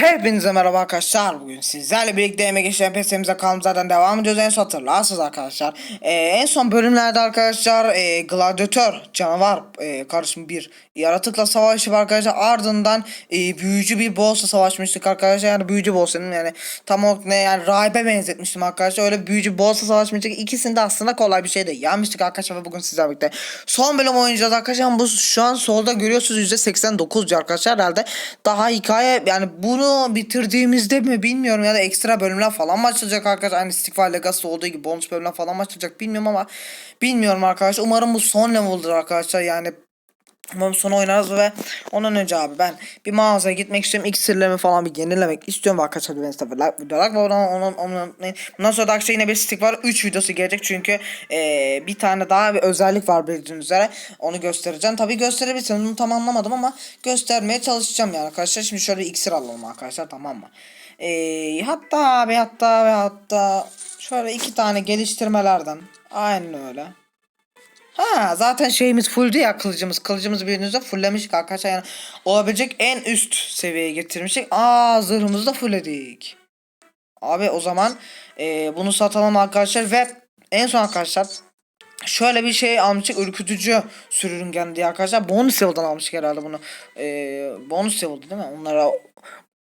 Hepinize merhaba arkadaşlar. Bugün sizlerle birlikte emek işlem pesimize kalım zaten devam ediyoruz. En son hatırlarsınız arkadaşlar. Ee, en son bölümlerde arkadaşlar e, gladyatör canavar e, karışım bir yaratıkla savaşıp arkadaşlar ardından e, büyücü bir boss'la savaşmıştık arkadaşlar. Yani büyücü boss'un yani tam olarak ne yani rahibe benzetmiştim arkadaşlar. Öyle büyücü boss'la savaşmıştık. İkisini de aslında kolay bir şey de yenmiştik arkadaşlar ve bugün sizlerle birlikte son bölüm oynayacağız arkadaşlar. Bu şu an solda görüyorsunuz %89 arkadaşlar herhalde. Daha hikaye yani bunu bitirdiğimizde mi bilmiyorum ya da ekstra bölümler falan açılacak arkadaşlar. Hani Stickfire Legacy olduğu gibi bonus bölümler falan açılacak bilmiyorum ama bilmiyorum arkadaşlar. Umarım bu son level'dır arkadaşlar yani Umarım sonra oynarız ve ondan önce abi ben bir mağazaya gitmek istiyorum. İksirlerimi falan bir yenilemek istiyorum. Arkadaşlar bir sefer like videolar var. Ondan, ondan, ondan, bundan sonra da akşam yine bir stick var. 3 videosu gelecek çünkü ee, bir tane daha bir özellik var bildiğiniz üzere. Onu göstereceğim. Tabi gösterebilirsiniz. Bunu tam anlamadım ama göstermeye çalışacağım yani arkadaşlar. Şimdi şöyle bir iksir alalım arkadaşlar tamam mı? Ee, hatta abi hatta ve hatta şöyle iki tane geliştirmelerden. Aynen öyle. Ha zaten şeyimiz fulldü ya kılıcımız. Kılıcımızı birinizde fulllemiştik arkadaşlar. Yani olabilecek en üst seviyeye getirmiştik. Aa zırhımızı da fullledik. Abi o zaman e, bunu satalım arkadaşlar ve en son arkadaşlar şöyle bir şey almıştık ürkütücü sürüngen diye arkadaşlar. Bonus level'dan almıştık herhalde bunu. E, bonus level değil mi? Onlara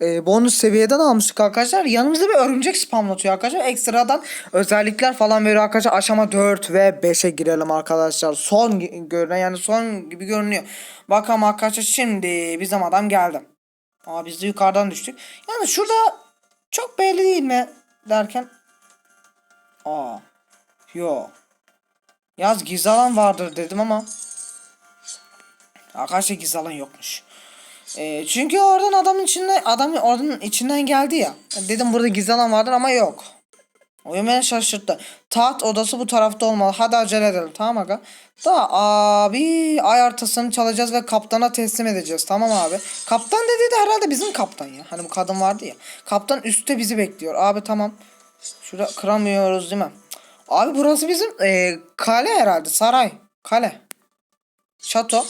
e, bonus seviyeden almıştık arkadaşlar. Yanımızda bir örümcek spamlatıyor arkadaşlar. Ekstradan özellikler falan veriyor arkadaşlar. Aşama 4 ve 5'e girelim arkadaşlar. Son görünen yani son gibi görünüyor. Bakalım arkadaşlar şimdi bizim adam geldi. Aa biz de yukarıdan düştük. Yani şurada çok belli değil mi derken. Aa yo. Yaz gizli vardır dedim ama. Arkadaşlar gizli yokmuş. E, çünkü oradan adamın içinden adam oradan içinden geldi ya. Dedim burada gizli alan vardır ama yok. Oyun beni şaşırttı. Taht odası bu tarafta olmalı. Hadi acele edelim tamam aga. Da abi ay haritasını çalacağız ve kaptana teslim edeceğiz. Tamam abi. Kaptan dediği de herhalde bizim kaptan ya. Hani bu kadın vardı ya. Kaptan üstte bizi bekliyor. Abi tamam. Şurada kıramıyoruz değil mi? Abi burası bizim e, kale herhalde. Saray. Kale. Şato.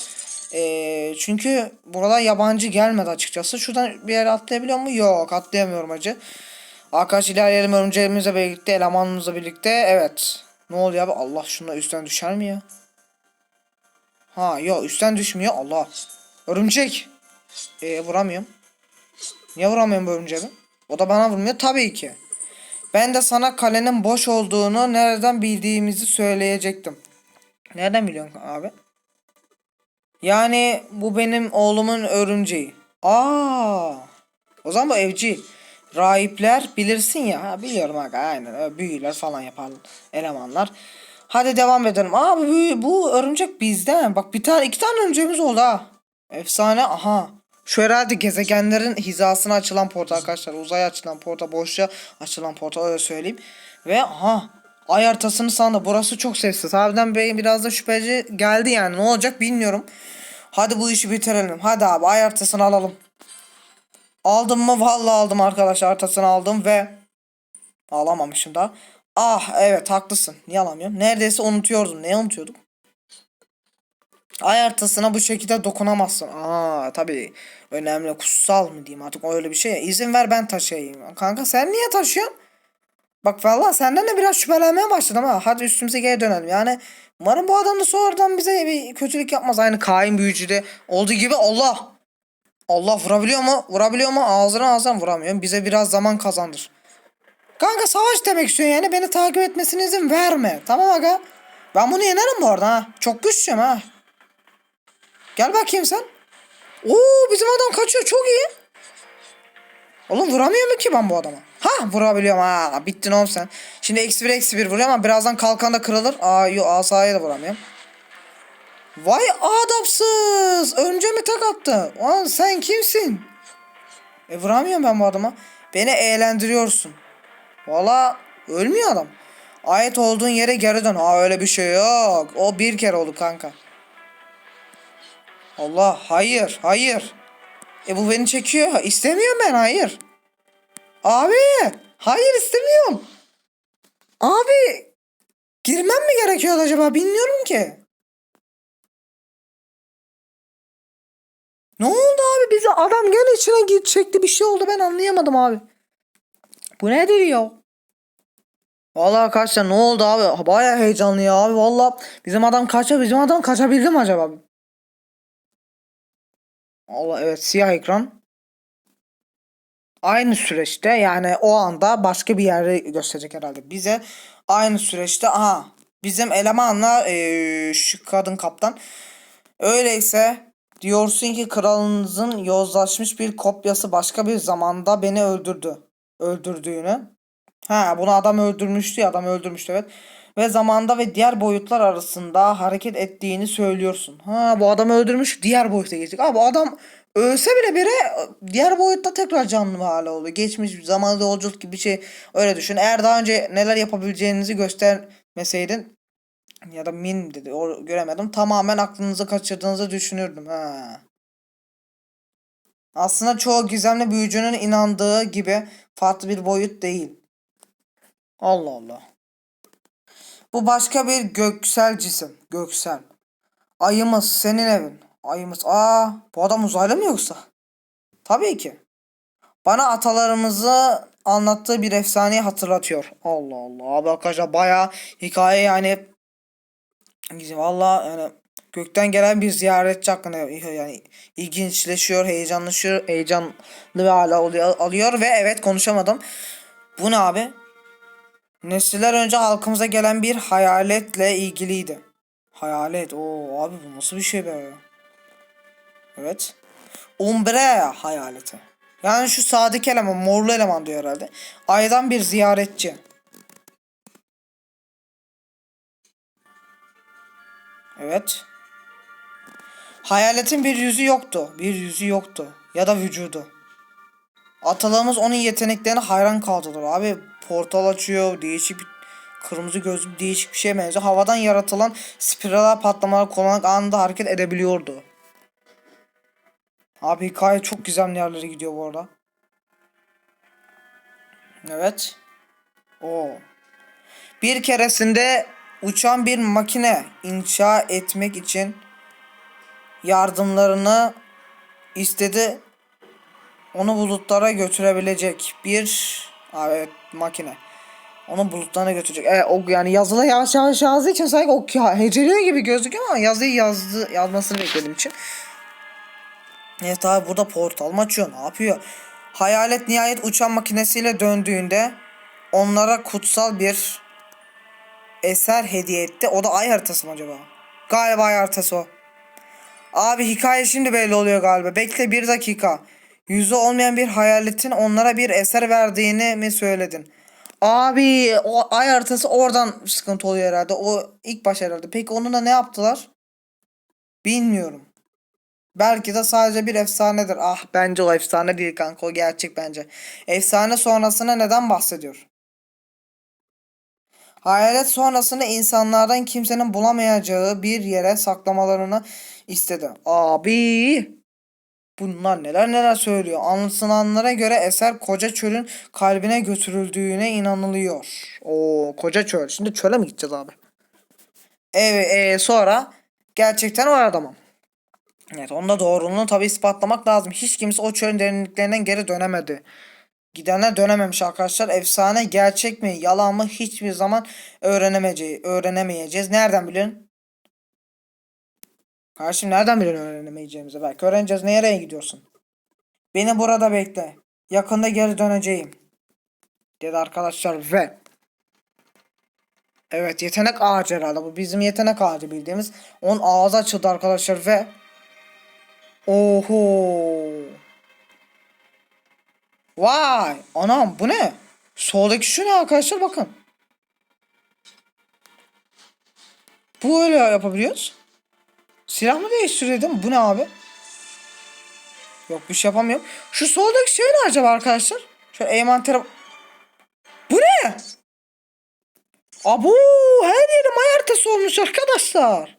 Ee, çünkü buralar yabancı gelmedi açıkçası. Şuradan bir yere atlayabiliyor mu? Yok atlayamıyorum acı. Arkadaş ilerleyelim örümceğimizle birlikte elemanımızla birlikte. Evet. Ne oluyor abi? Allah şunlar üstten düşer mi ya? Ha yok üstten düşmüyor. Allah. Örümcek. Ee, vuramıyorum. Niye vuramıyorum bu örümceği? O da bana vurmuyor. Tabii ki. Ben de sana kalenin boş olduğunu nereden bildiğimizi söyleyecektim. Nereden biliyorsun abi? Yani bu benim oğlumun örümceği. Aa. O zaman bu evci. Rahipler bilirsin ya. Ha, biliyorum aga aynen. Büyüler falan yapar elemanlar. Hadi devam edelim. Aa bu, bu örümcek bizden. Bak bir tane iki tane örümceğimiz oldu ha. Efsane aha. Şu herhalde gezegenlerin hizasına açılan porta arkadaşlar. Uzaya açılan porta, boşluğa açılan porta öyle söyleyeyim. Ve aha ay haritasını sandı. Burası çok sessiz. Harbiden bey biraz da şüpheci geldi yani. Ne olacak bilmiyorum. Hadi bu işi bitirelim. Hadi abi ay haritasını alalım. Aldım mı? Vallahi aldım arkadaşlar. Haritasını aldım ve alamamışım da. Ah evet haklısın. Niye alamıyorum? Neredeyse unutuyordum. Ne unutuyordum? Ay haritasına bu şekilde dokunamazsın. Aa tabii. Önemli. Kutsal mı diyeyim artık öyle bir şey. İzin ver ben taşıyayım. Kanka sen niye taşıyorsun? Bak vallahi senden de biraz şüphelenmeye başladım ha. Hadi üstümüze geri dönelim. Yani umarım bu adam da sonradan bize bir kötülük yapmaz. Aynı Kain büyücüde olduğu gibi Allah. Allah vurabiliyor mu? Vurabiliyor mu? Ağzına ağzına vuramıyor. Bize biraz zaman kazandır. Kanka savaş demek istiyorsun yani. Beni takip etmesine izin verme. Tamam aga. Ben bunu yenerim bu arada ha. Çok güçlüyüm ha. Gel bakayım sen. Oo bizim adam kaçıyor. Çok iyi. Oğlum vuramıyor mu ki ben bu adama? Ha vurabiliyorum ha. Bittin oğlum sen. Şimdi eksi bir eksi bir vuruyor ama birazdan kalkan da kırılır. Aa yo asaya da vuramıyorum. Vay adapsız. Önce mi tak attı? Lan sen kimsin? E vuramıyorum ben bu adama. Beni eğlendiriyorsun. Valla ölmüyor adam. Ait olduğun yere geri dön. Ha öyle bir şey yok. O bir kere oldu kanka. Allah hayır hayır. E bu beni çekiyor. İstemiyorum ben hayır. Abi hayır istemiyorum. Abi girmem mi gerekiyor acaba bilmiyorum ki. Ne oldu abi bize adam gene içine git çekti bir şey oldu ben anlayamadım abi. Bu nedir ya? Vallahi arkadaşlar ne oldu abi? Baya heyecanlı ya abi valla. Bizim adam kaça bizim adam kaçabildi mi acaba? Allah evet siyah ekran. Aynı süreçte yani o anda başka bir yerde gösterecek herhalde. Bize aynı süreçte aha bizim elemanla eee, şu kadın kaptan öyleyse diyorsun ki kralınızın yozlaşmış bir kopyası başka bir zamanda beni öldürdü. Öldürdüğünü. Ha bunu adam öldürmüştü ya adam öldürmüştü evet. Ve zamanda ve diğer boyutlar arasında hareket ettiğini söylüyorsun. Ha bu adamı öldürmüş diğer boyuta geçtik. Ha bu adam ölse bile biri diğer boyutta tekrar canlı hale oluyor. Geçmiş zamanda yolculuk gibi bir şey öyle düşün. Eğer daha önce neler yapabileceğinizi göstermeseydin ya da min dedi o göremedim. Tamamen aklınızı kaçırdığınızı düşünürdüm. Ha. Aslında çoğu gizemli büyücünün inandığı gibi farklı bir boyut değil. Allah Allah. Bu başka bir göksel cisim. Göksel. Ayımız senin evin. Ayımız. Aa, bu adam uzaylı mı yoksa? Tabii ki. Bana atalarımızı anlattığı bir efsaneyi hatırlatıyor. Allah Allah. Abi arkadaşlar bayağı hikaye yani Valla yani gökten gelen bir ziyaretçi hakkında yani ilginçleşiyor, heyecanlaşıyor, heyecanlı hale oluyor, alıyor ve evet konuşamadım. Bu ne abi? Nesiller önce halkımıza gelen bir hayaletle ilgiliydi. Hayalet. Oo abi bu nasıl bir şey be? Evet. Umbrea hayaleti. Yani şu sağdaki eleman, morlu eleman diyor herhalde. Aydan bir ziyaretçi. Evet. Hayaletin bir yüzü yoktu. Bir yüzü yoktu. Ya da vücudu. Atalarımız onun yeteneklerine hayran kaldılar. Abi portal açıyor. Değişik bir kırmızı gözlü değişik bir şey benziyor. Havadan yaratılan spiral patlamalar kullanarak anında hareket edebiliyordu. Abi hikaye çok güzel yerlere gidiyor bu arada. Evet. O. Bir keresinde uçan bir makine inşa etmek için yardımlarını istedi. Onu bulutlara götürebilecek bir evet makine. Onu bulutlara götürecek. Evet, o yani yazılı yavaş yavaş yazdığı için sanki o heceliyor gibi gözüküyor ama yazıyı yazdı yazmasını bekledim için. Evet abi burada portal mı açıyor? Ne yapıyor? Hayalet nihayet uçan makinesiyle döndüğünde onlara kutsal bir eser hediye etti. O da ay haritası mı acaba? Galiba ay haritası o. Abi hikaye şimdi belli oluyor galiba. Bekle bir dakika. Yüzü olmayan bir hayaletin onlara bir eser verdiğini mi söyledin? Abi o ay haritası oradan sıkıntı oluyor herhalde. O ilk baş herhalde. Peki onunla ne yaptılar? Bilmiyorum. Belki de sadece bir efsanedir. Ah bence o efsane değil kanka o gerçek bence. Efsane sonrasına neden bahsediyor? Hayalet sonrasında insanlardan kimsenin bulamayacağı bir yere saklamalarını istedi. Abi bunlar neler neler söylüyor. Anlatılanlara göre eser koca çölün kalbine götürüldüğüne inanılıyor. O koca çöl. Şimdi çöle mi gideceğiz abi? Evet e, sonra gerçekten o adamım. Evet onda doğruluğunu tabi ispatlamak lazım. Hiç kimse o çölün derinliklerinden geri dönemedi. Gidenler dönememiş arkadaşlar. Efsane gerçek mi yalan mı hiçbir zaman öğrenemeyeceğiz. öğrenemeyeceğiz. Nereden bilin? Karşım nereden bilin öğrenemeyeceğimizi? Belki öğreneceğiz. Nereye gidiyorsun? Beni burada bekle. Yakında geri döneceğim. Dedi arkadaşlar ve Evet yetenek ağacı herhalde. Bu bizim yetenek ağacı bildiğimiz. Onun ağzı açıldı arkadaşlar ve Oho. Vay anam bu ne? Soldaki şu ne arkadaşlar bakın. Bu öyle yapabiliyoruz. Silah mı değiştiriyor değil? Bu ne abi? Yok bir şey yapamıyorum. Şu soldaki şey ne acaba arkadaşlar? Şöyle envantere... Bu ne? Abu her yerim ay haritası olmuş arkadaşlar.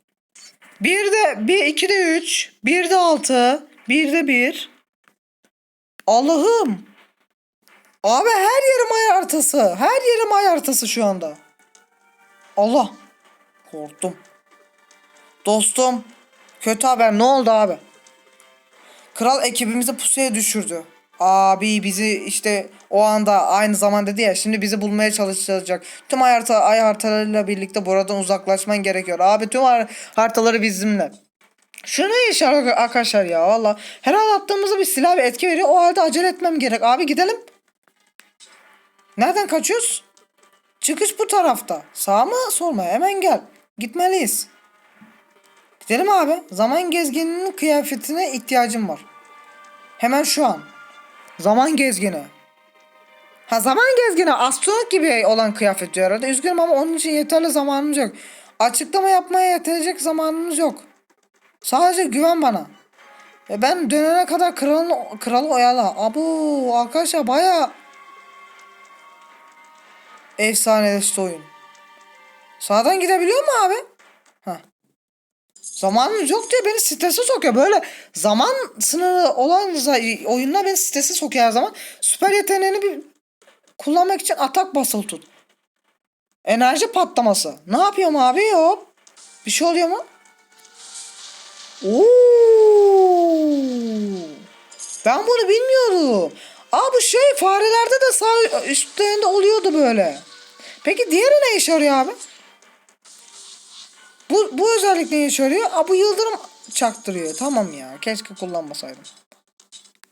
Bir de bir iki de üç. Bir de altı. Bir de bir. Allah'ım. Abi her yerim ay haritası. Her yerim ay haritası şu anda. Allah. Korktum. Dostum. Kötü haber ne oldu abi? Kral ekibimizi pusuya düşürdü. Abi bizi işte o anda aynı zaman dedi ya şimdi bizi bulmaya çalışacak. Tüm ay, ay haritalarıyla birlikte buradan uzaklaşman gerekiyor. Abi tüm har- haritaları bizimle. Şuna yaşar arkadaşlar ya valla. Her an attığımızda bir silah bir etki veriyor. O halde acele etmem gerek. Abi gidelim. Nereden kaçıyoruz? Çıkış bu tarafta. Sağ mı sol mu? Hemen gel. Gitmeliyiz. Gidelim abi. Zaman gezgininin kıyafetine ihtiyacım var. Hemen şu an. Zaman gezgini. Ha zaman gezgini astronot gibi olan kıyafet diyor arada. Üzgünüm ama onun için yeterli zamanımız yok. Açıklama yapmaya yetecek zamanımız yok. Sadece güven bana. Ve ben dönene kadar kralın, kralı oyala. Abu arkadaşlar baya efsaneleşti oyun. Sağdan gidebiliyor mu abi? Zamanımız yok diye beni strese sokuyor. Böyle zaman sınırı olan oyunlar beni strese sokuyor her zaman. Süper yeteneğini bir kullanmak için atak basılı tut. Enerji patlaması. Ne yapıyorum abi? Hop. Bir şey oluyor mu? Oo. Ben bunu bilmiyordum. Aa bu şey farelerde de sağ üstlerinde oluyordu böyle. Peki diğeri ne işe yarıyor abi? Bu, bu özellik ne işe yarıyor? Aa bu yıldırım çaktırıyor. Tamam ya. Keşke kullanmasaydım.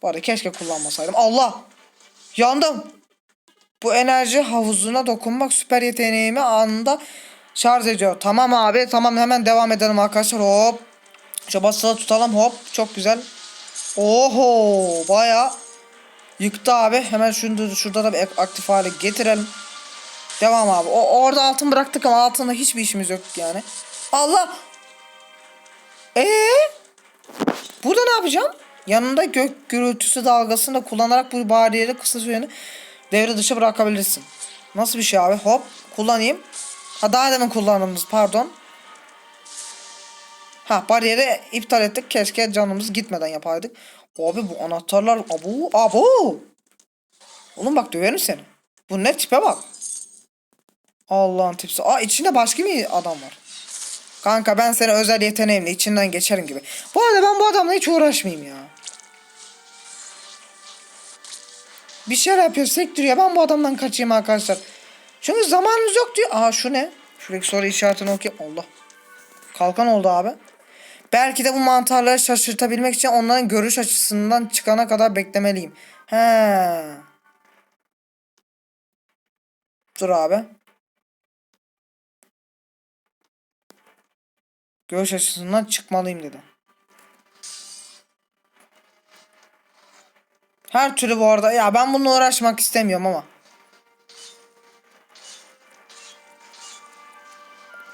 Bari keşke kullanmasaydım. Allah! Yandım. Bu enerji havuzuna dokunmak süper yeteneğimi anında şarj ediyor. Tamam abi. Tamam hemen devam edelim arkadaşlar. Hop. Şu basılı tutalım. Hop. Çok güzel. Oho. Baya yıktı abi. Hemen şunu da- şurada da bir aktif hale getirelim. Devam abi. O orada altın bıraktık ama altında hiçbir işimiz yok yani. Allah. Ee? Burada ne yapacağım? Yanında gök gürültüsü dalgasını da kullanarak bu bariyeri kısa süreni devre dışı bırakabilirsin. Nasıl bir şey abi? Hop kullanayım. Ha daha demin kullandığımız pardon. Ha bariyeri iptal ettik. Keşke canımız gitmeden yapaydık. Abi bu anahtarlar abu abu. Oğlum bak döverim seni. Bu ne tipe bak. Allah'ın tipsi. Aa içinde başka bir adam var. Kanka ben seni özel yeteneğimle içinden geçerim gibi. Bu arada ben bu adamla hiç uğraşmayayım ya. Bir şeyler yapıyor sektiriyor. Ben bu adamdan kaçayım arkadaşlar. Çünkü zamanımız yok diyor. Aa şu ne? Şuradaki soru işaretini okuyayım. Allah. Kalkan oldu abi. Belki de bu mantarları şaşırtabilmek için onların görüş açısından çıkana kadar beklemeliyim. He. Dur abi. Görüş açısından çıkmalıyım dedi. Her türlü bu arada ya ben bununla uğraşmak istemiyorum ama.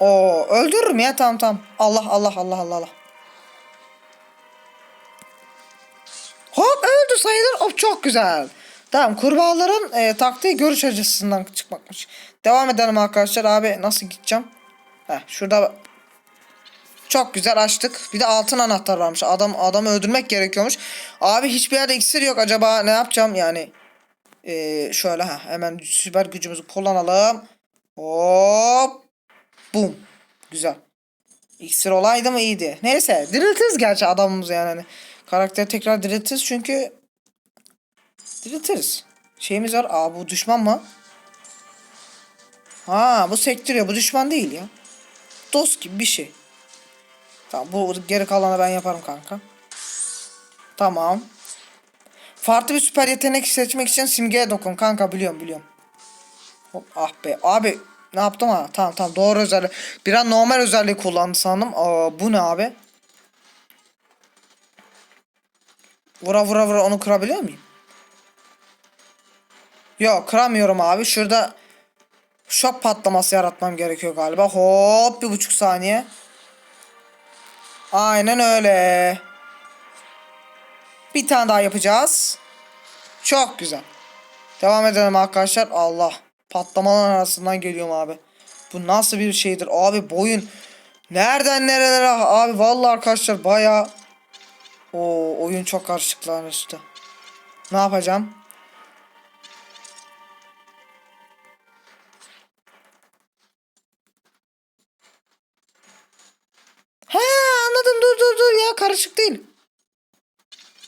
O öldürürüm ya tamam tamam. Allah Allah Allah Allah Allah. Hop öldü sayılır. Hop çok güzel. Tamam kurbağaların e, taktiği görüş açısından çıkmakmış. Devam edelim arkadaşlar. Abi nasıl gideceğim? Heh, şurada çok güzel açtık. Bir de altın anahtar varmış. Adam adamı öldürmek gerekiyormuş. Abi hiçbir yerde iksir yok. Acaba ne yapacağım yani? Ee, şöyle ha hemen süper gücümüzü kullanalım. Hop. Bum. Güzel. İksir olaydı mı iyiydi. Neyse diriltiriz gerçi adamımızı yani. Hani karakteri tekrar diriltiriz çünkü diriltiriz. Şeyimiz var. Aa bu düşman mı? Ha bu sektiriyor. Bu düşman değil ya. Dost gibi bir şey. Tamam bu geri kalanı ben yaparım kanka. Tamam. Farklı bir süper yetenek seçmek için simgeye dokun kanka biliyorum biliyorum. Hop ah be abi ne yaptım ha tamam tamam doğru özellik. Bir an normal özelliği kullandı sandım. Aa, bu ne abi? Vura vura vura onu kırabiliyor muyum? Yok kıramıyorum abi. Şurada şok patlaması yaratmam gerekiyor galiba. Hop bir buçuk saniye. Aynen öyle. Bir tane daha yapacağız. Çok güzel. Devam edelim arkadaşlar. Allah. Patlamalar arasından geliyorum abi. Bu nasıl bir şeydir? Abi boyun. Nereden nerelere? Abi vallahi arkadaşlar baya. O oyun çok karışıklar üstü. Ne yapacağım? Dur dur dur ya karışık değil.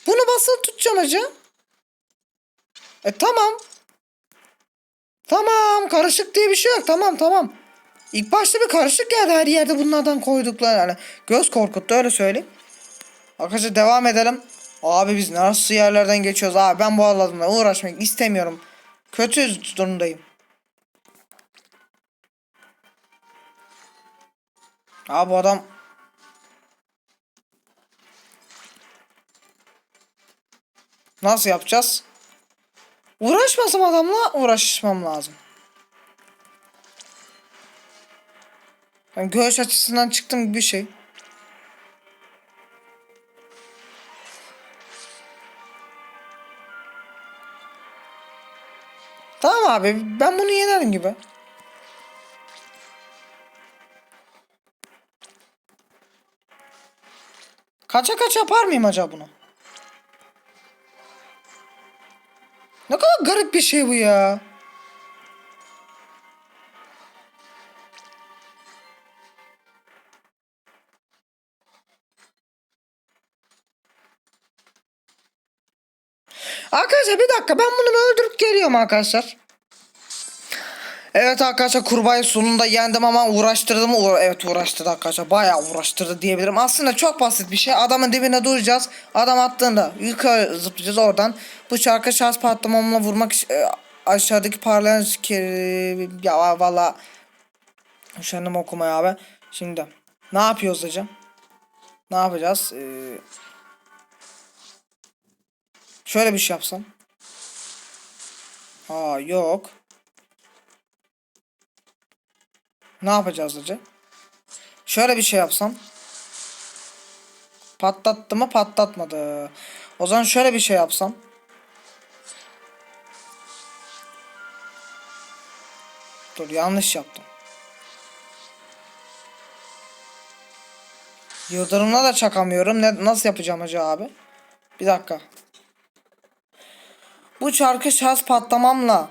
Bunu basılı tutacağım hacı. E tamam. Tamam karışık diye bir şey yok. Tamam tamam. İlk başta bir karışık geldi her yerde bunlardan koyduklar yani. Göz korkuttu öyle söyleyeyim. Arkadaşlar devam edelim. Abi biz nasıl yerlerden geçiyoruz abi ben bu alanla uğraşmak istemiyorum. Kötü durumdayım. Abi bu adam Nasıl yapacağız? Uğraşmasam adamla uğraşmam lazım. Yani göğüs açısından çıktım bir şey. Tamam abi ben bunu yenerim gibi. Kaça kaç yapar mıyım acaba bunu? Ne kadar garip bir şey bu ya. Arkadaşlar bir dakika ben bunu öldürüp geliyorum arkadaşlar. Evet arkadaşlar kurbağayı sonunda yendim ama uğraştırdı mı? Uğra- evet uğraştırdı arkadaşlar. Bayağı uğraştırdı diyebilirim. Aslında çok basit bir şey. Adamın dibine duracağız. Adam attığında yukarı zıplayacağız oradan. Bu çarka şans patlamamla vurmak e, aşağıdaki parlayan skeri... Ya valla... Üşendim okumaya abi. Şimdi ne yapıyoruz hocam? Ne yapacağız? Ee, şöyle bir şey yapsam. Aa yok. Ne yapacağız hocam? Şöyle bir şey yapsam. Patlattı mı patlatmadı. O zaman şöyle bir şey yapsam. Dur yanlış yaptım. Yıldırımla da çakamıyorum. Ne, nasıl yapacağım hacı abi? Bir dakika. Bu çarkı şans patlamamla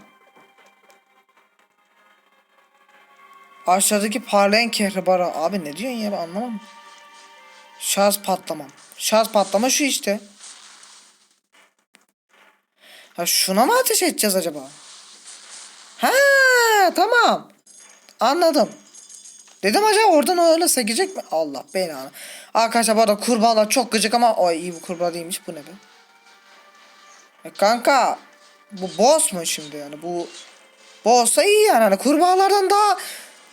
Aşağıdaki parlayan kehrebara. Abi ne diyorsun ya ben anlamam. Şarj patlamam. Şarj patlama şu işte. Ha şuna mı ateş edeceğiz acaba? Ha tamam. Anladım. Dedim acaba oradan öyle sekecek mi? Allah belanı. Arkadaşlar bu arada kurbağalar çok gıcık ama o iyi bu kurbağa değilmiş bu ne be? E kanka bu boss mu şimdi yani bu boss'a iyi yani hani kurbağalardan daha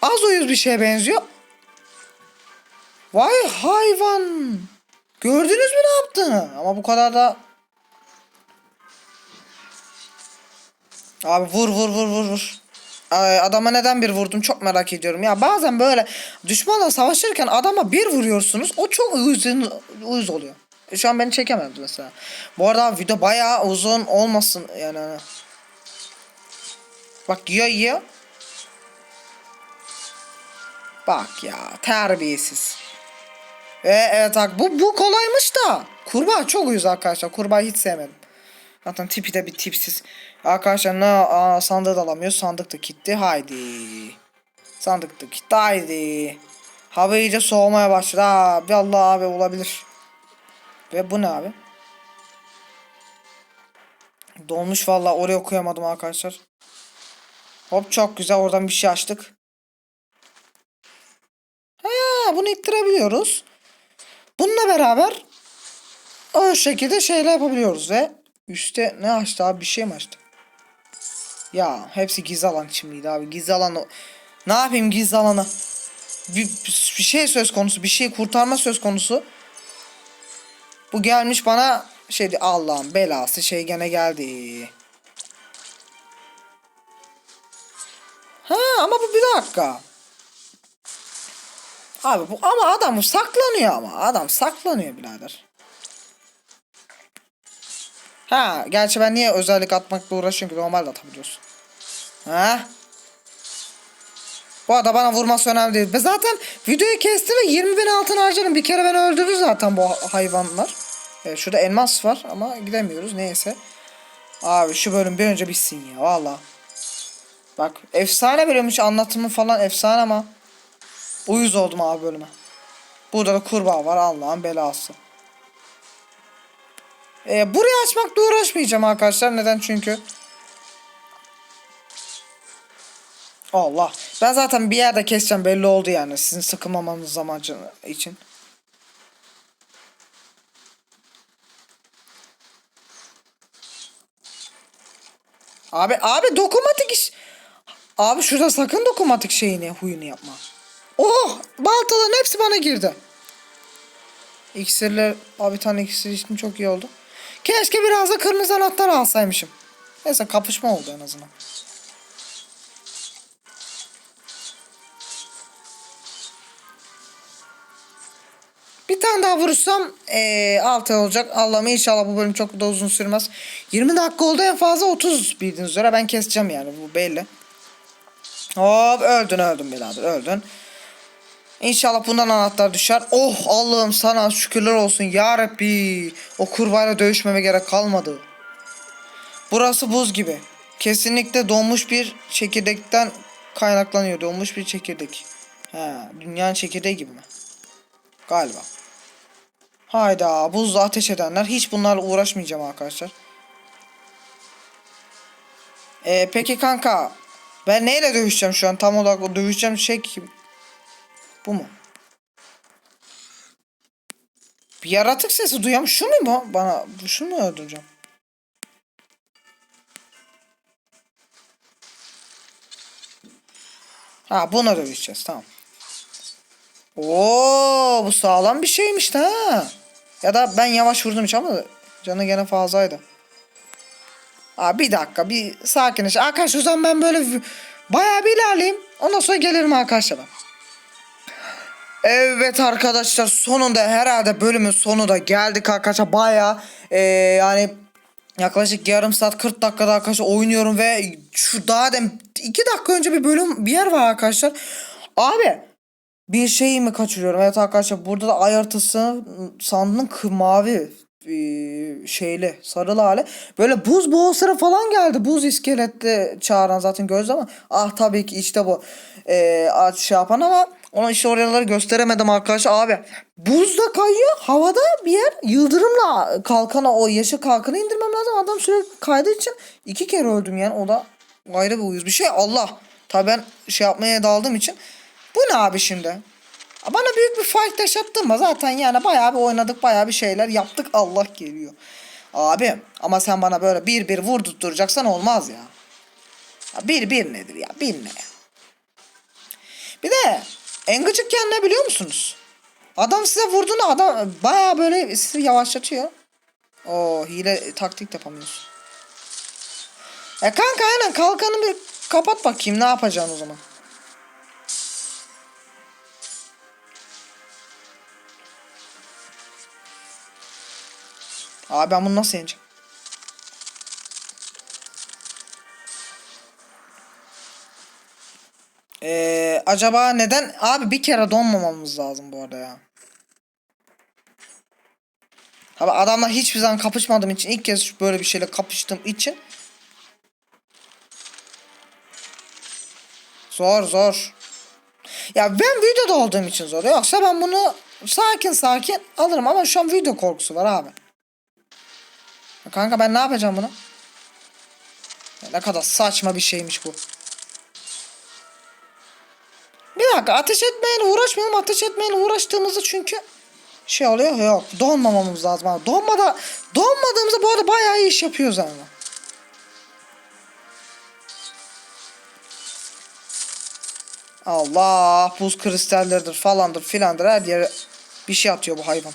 az uyuz bir şeye benziyor. Vay hayvan. Gördünüz mü ne yaptığını? Ama bu kadar da Abi vur vur vur vur vur. Ay, adama neden bir vurdum çok merak ediyorum. Ya bazen böyle düşmanla savaşırken adama bir vuruyorsunuz. O çok uyuz, uyuz oluyor. E, şu an beni çekemedi mesela. Bu arada video bayağı uzun olmasın yani. Bak yiyor yiyor. Bak ya terbiyesiz. Ve evet bak bu, bu kolaymış da. Kurbağa çok uyuz arkadaşlar. Kurbağa hiç sevmedim. Zaten tipi de bir tipsiz. Arkadaşlar ne aa, sandığı da alamıyor. Sandık da gitti. Haydi. Sandık da gitti. Haydi. Hava iyice soğumaya başladı. Abi Allah abi olabilir. Ve bu ne abi? Dolmuş valla oraya okuyamadım arkadaşlar. Hop çok güzel oradan bir şey açtık. Bunu ittirebiliyoruz. Bununla beraber o şekilde şeyler yapabiliyoruz ve üstte ne açtı abi bir şey mi açtı? Ya hepsi gizli alan için miydi abi? Gizli alanı ne yapayım gizli alanı? Bir, bir şey söz konusu, bir şey kurtarma söz konusu. Bu gelmiş bana şeydi Allah'ın belası şey gene geldi. Ha ama bu bir dakika. Abi bu ama adam saklanıyor ama. Adam saklanıyor birader. Ha gerçi ben niye özellik atmakla uğraşıyorum ki normal de atabiliyorsun. Ha? Bu arada bana vurması önemli değil. Ve zaten videoyu kesti ve 20 bin altın harcadım. Bir kere beni öldürdü zaten bu hayvanlar. Evet, şurada elmas var ama gidemiyoruz neyse. Abi şu bölüm bir önce bitsin ya valla. Bak efsane bölümmüş anlatımı falan efsane ama. Uyuz oldum abi bölüme. Burada da kurbağa var Allah'ın belası. Ee, burayı açmakla uğraşmayacağım arkadaşlar. Neden? Çünkü Allah. Ben zaten bir yerde keseceğim belli oldu yani. Sizin sıkılmamanız amacı için. Abi abi dokunmatik iş. Abi şurada sakın dokunmatik şeyini huyunu yapma. Oh baltaların hepsi bana girdi. İksirler abi bir tane iksir içtim çok iyi oldu. Keşke biraz da kırmızı anahtar alsaymışım. Neyse kapışma oldu en azından. Bir tane daha vurursam eee altı olacak. Allah'ım inşallah bu bölüm çok da uzun sürmez. 20 dakika oldu en fazla 30 bildiğiniz üzere ben keseceğim yani bu belli. Hop öldün öldün birader öldün. İnşallah bundan anahtar düşer. Oh Allah'ım sana şükürler olsun ya Rabbi. O kurbağayla dövüşmeme gerek kalmadı. Burası buz gibi. Kesinlikle donmuş bir çekirdekten kaynaklanıyor. Donmuş bir çekirdek. He, dünyanın çekirdeği gibi mi? Galiba. Hayda buzla ateş edenler. Hiç bunlarla uğraşmayacağım arkadaşlar. Ee, peki kanka. Ben neyle dövüşeceğim şu an? Tam olarak dövüşeceğim şey kim? Bu mu? Bir yaratık sesi duyuyorum. Şu mu bu? Bana bu şunu mu öldüreceğim? Ha buna dövüşeceğiz tamam. Oo bu sağlam bir şeymiş ha. Ya da ben yavaş vurdum hiç ama canı gene fazlaydı. Aa bir dakika bir sakinleş. Arkadaşlar o zaman ben böyle bayağı bir ilerleyeyim. Ondan sonra gelirim arkadaşlar. Evet arkadaşlar sonunda herhalde bölümün sonu da geldik arkadaşlar baya yani yaklaşık yarım saat 40 dakikada arkadaşlar oynuyorum ve şu daha dem 2 dakika önce bir bölüm bir yer var arkadaşlar. Abi bir şeyi mi kaçırıyorum? Evet arkadaşlar burada da ay haritası sandığın mavi eee, şeyli sarılı hali. Böyle buz boğazları falan geldi. Buz iskeletli çağıran zaten gördünüz ama ah tabii ki işte bu aç şey yapan ama ona işte oraları gösteremedim arkadaşlar. Abi buz da kayıyor. Havada bir yer yıldırımla kalkana o yeşil kalkanı indirmem lazım. Adam sürekli kaydığı için iki kere öldüm yani. O da ayrı bir uyuz bir şey. Allah. Tabii ben şey yapmaya daldığım için. Bu ne abi şimdi? Bana büyük bir fight yaşattırma zaten yani bayağı bir oynadık bayağı bir şeyler yaptık Allah geliyor. Abi ama sen bana böyle bir bir vurdurtturacaksan olmaz ya. ya bir bir nedir ya bir ne ya. Bir de en gıcık yan ne biliyor musunuz? Adam size vurduğunda adam bayağı böyle sizi yavaşlatıyor. O hile taktik yapamıyorsun. E kanka aynen kalkanı bir kapat bakayım ne yapacaksın o zaman. Abi ben bunu nasıl yeneceğim? Ee, acaba neden? Abi bir kere donmamamız lazım bu arada ya. Abi adamla hiçbir zaman kapışmadığım için ilk kez böyle bir şeyle kapıştığım için Zor zor. Ya ben videoda olduğum için zor. Yoksa ben bunu sakin sakin alırım ama şu an video korkusu var abi. Ya Kanka ben ne yapacağım bunu? Ya ne kadar saçma bir şeymiş bu. Dakika ateş etmeyle uğraşmayalım. Ateş etmeyle uğraştığımızda çünkü şey oluyor yok. Donmamamız lazım abi. Donmada, donmadığımızda bu arada bayağı iyi iş yapıyoruz ama. Allah buz kristalleridir falandır filandır her yere bir şey atıyor bu hayvan.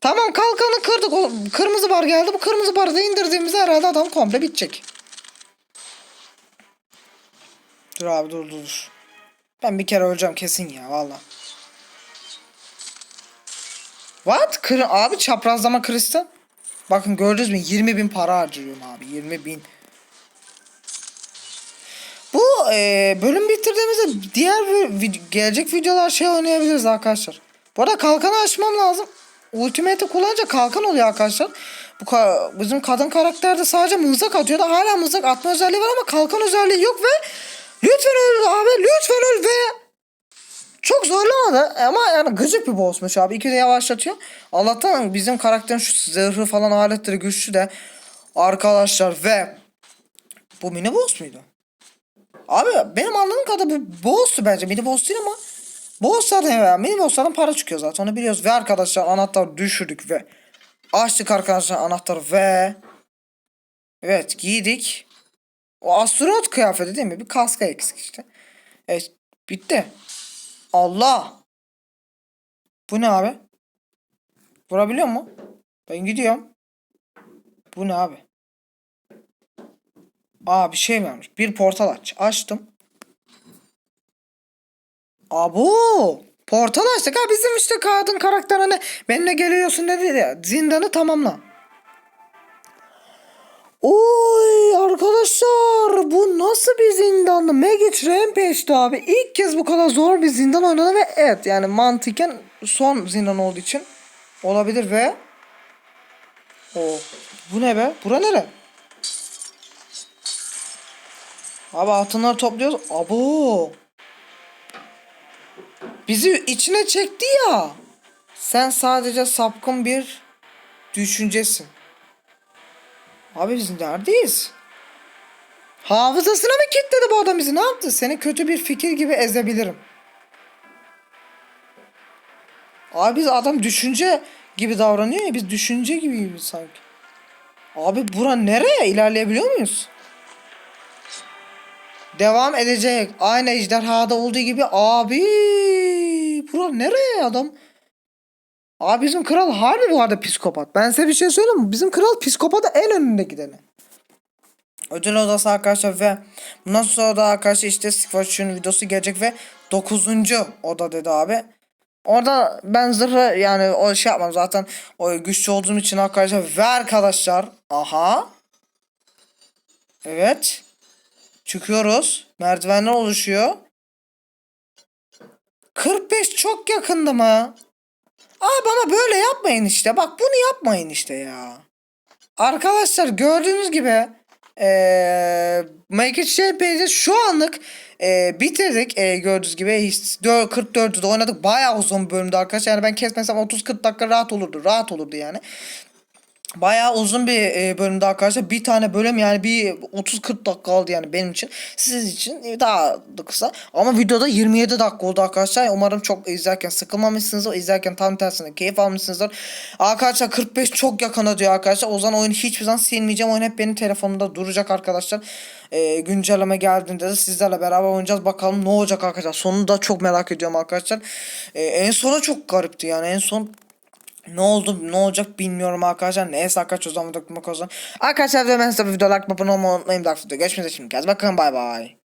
Tamam kalkanı kırdık. O kırmızı bar geldi. Bu kırmızı barı da indirdiğimizde herhalde adam komple bitecek. Dur abi dur dur dur. Ben bir kere öleceğim kesin ya valla. What? Kır abi çaprazlama kristal. Bakın gördünüz mü? 20 bin para harcıyorum abi. 20 bin. Bu e, bölüm bitirdiğimizde diğer vid- gelecek videolar şey oynayabiliriz arkadaşlar. Bu arada kalkanı açmam lazım. Ultimate'i kullanınca kalkan oluyor arkadaşlar. Bu ka- bizim kadın karakterde sadece mızrak atıyordu. Hala mızrak atma özelliği var ama kalkan özelliği yok ve lütfen öl abi lütfen öl ve çok zorlamadı ama yani gıcık bir bossmuş abi. İki de yavaşlatıyor. Allah'tan bizim karakterin şu zırhı falan aletleri güçlü de arkadaşlar ve bu mini boss muydu? Abi benim anladığım kadar bu boss'tu bence. Mini boss değil ama boss'lardan ya. Mini boss'lardan para çıkıyor zaten onu biliyoruz. Ve arkadaşlar anahtar düşürdük ve açtık arkadaşlar anahtarı ve evet giydik. O astronot kıyafeti değil mi? Bir kaska eksik işte. Evet bitti. Allah. Bu ne abi? Vurabiliyor mu? Ben gidiyorum. Bu ne abi? Aa bir şey vermiş. Bir portal aç. Açtım. Abo. Portal açtık. Ha bizim işte kadın karakter hani benimle geliyorsun dedi ya. Zindanı tamamla. Oy arkadaşlar bu nasıl bir zindandı? Magic Rampage'di abi. İlk kez bu kadar zor bir zindan oynadım ve evet yani mantıken son zindan olduğu için olabilir ve o bu ne be? Bura nere? Abi altınları topluyoruz. Abo. Bizi içine çekti ya. Sen sadece sapkın bir düşüncesin. Abi biz neredeyiz? Hafızasına mı kilitledi bu adam bizi? Ne yaptı? Seni kötü bir fikir gibi ezebilirim. Abi biz adam düşünce gibi davranıyor ya. Biz düşünce gibiyiz sanki. Abi bura nereye? İlerleyebiliyor muyuz? Devam edecek. Aynı ejderhada olduğu gibi. Abi bura nereye adam? Abi bizim kral harbi bu arada psikopat. Ben size bir şey söyleyeyim mi? Bizim kral psikopata en önünde gideni. Ödül odası arkadaşlar ve bundan sonra da arkadaşlar işte Squatch'un videosu gelecek ve 9. oda dedi abi. Orada ben zırhı yani o şey yapmam zaten o güçlü olduğum için arkadaşlar ve arkadaşlar aha evet çıkıyoruz merdivenler oluşuyor 45 çok yakında mı? Abi ama böyle yapmayın işte. Bak bunu yapmayın işte ya. Arkadaşlar gördüğünüz gibi eee Make It Shape'de şu anlık eee, bitirdik eee, gördüğünüz gibi 44'ü de oynadık bayağı uzun bir bölümdü arkadaşlar yani ben kesmesem 30-40 dakika rahat olurdu rahat olurdu yani Bayağı uzun bir e, bölümdü arkadaşlar. Bir tane bölüm yani bir 30-40 dakika aldı yani benim için. Siz için daha da kısa. Ama videoda 27 dakika oldu arkadaşlar. Umarım çok izlerken sıkılmamışsınızdır. İzlerken tam tersine keyif almışsınızdır. Arkadaşlar 45 çok yakına diyor arkadaşlar. O zaman oyunu hiçbir zaman silmeyeceğim. Oyun hep benim telefonumda duracak arkadaşlar. E, güncelleme geldiğinde de sizlerle beraber oynayacağız. Bakalım ne olacak arkadaşlar. Sonunu da çok merak ediyorum arkadaşlar. E, en sonu çok garipti yani. En son ne oldu ne olacak bilmiyorum arkadaşlar. Neyse arkadaşlar o zaman dokunmak o. Arkadaşlar ben size bir video like abone olmayı unutmayın. Bir dakika görüşmek üzere şimdi. Bakın bay bay.